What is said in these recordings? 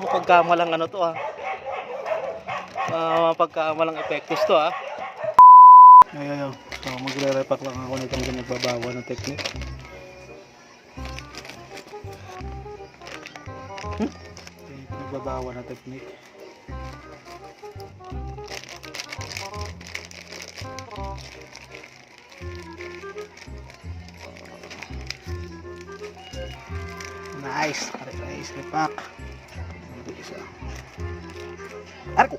Mapagkamalang ano to ah. Uh, mapagkamalang epektos to ah. Ay, ay, ay. So, magre-repack lang ako nitong ginagbabawa ng technique. Hmm? Okay, Pinagbabawa na technique. Nice. Pare, nice. Repack. Ito isa. Arko!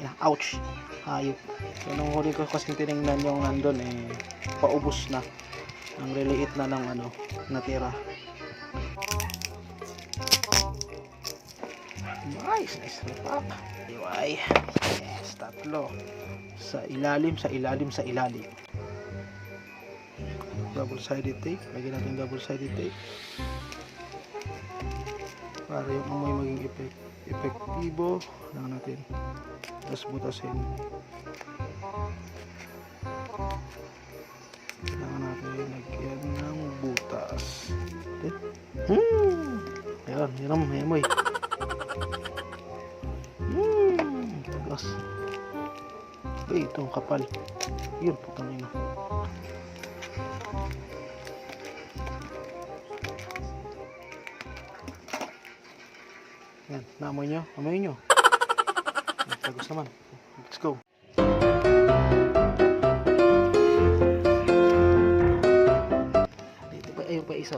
Yan, ouch. Hayop. So, nung huli ko kasi tinignan yung nandun eh, paubos na. Ang liliit na ng ano, natira. Nice, nice repack. Iway. Yes, tatlo. Sa ilalim, sa ilalim, sa ilalim. Double sided tape. Lagyan natin double sided tape. Para yung amoy maging effect, epektibo. Lang natin. Tapos butasin. Kailangan natin lagyan ng butas. Okay? Hmm! Ayan, yun ang may amoy. Hmm! Tagas. Ito ang kapal. Yun, putang ina. Yan, naamoy nyo? Amoy nyo? Tagas naman. Let's go. Dito pa, ayun pa isa.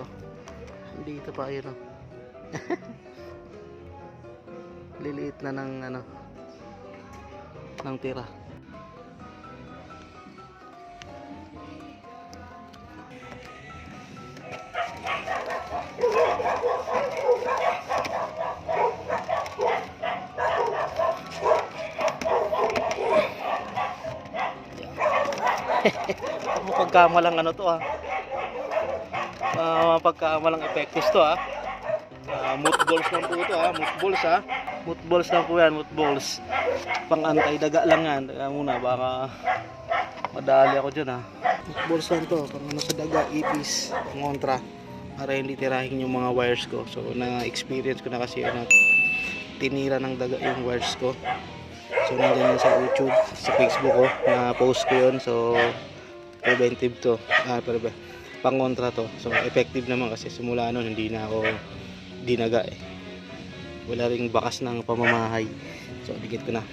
Dito pa, ayun o. Liliit na ng ano, ng tira. Mapagkamalang ano to ah. Uh, mapagkamalang epektos to ah. Uh, moot balls lang po ito ah. Moot balls ah. Moot balls lang po yan. Moot balls. Pang antay-daga lang yan. Kaya muna baka madali ako dyan ah. Moot balls lang to. Pang ano sa daga, ipis, pangontra. Para hindi tirahin yung mga wires ko. So na-experience ko na kasi ano, tinira ng daga yung wires ko. So nandyan yun sa YouTube, sa Facebook ko, na post ko yun. So preventive to. Ah, pero ba? Pangontra to. So effective naman kasi simula noon hindi na ako dinaga eh. Wala ring bakas ng pamamahay. So dikit ko na.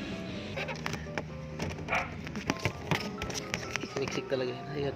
Siksik talaga yun. Ayun.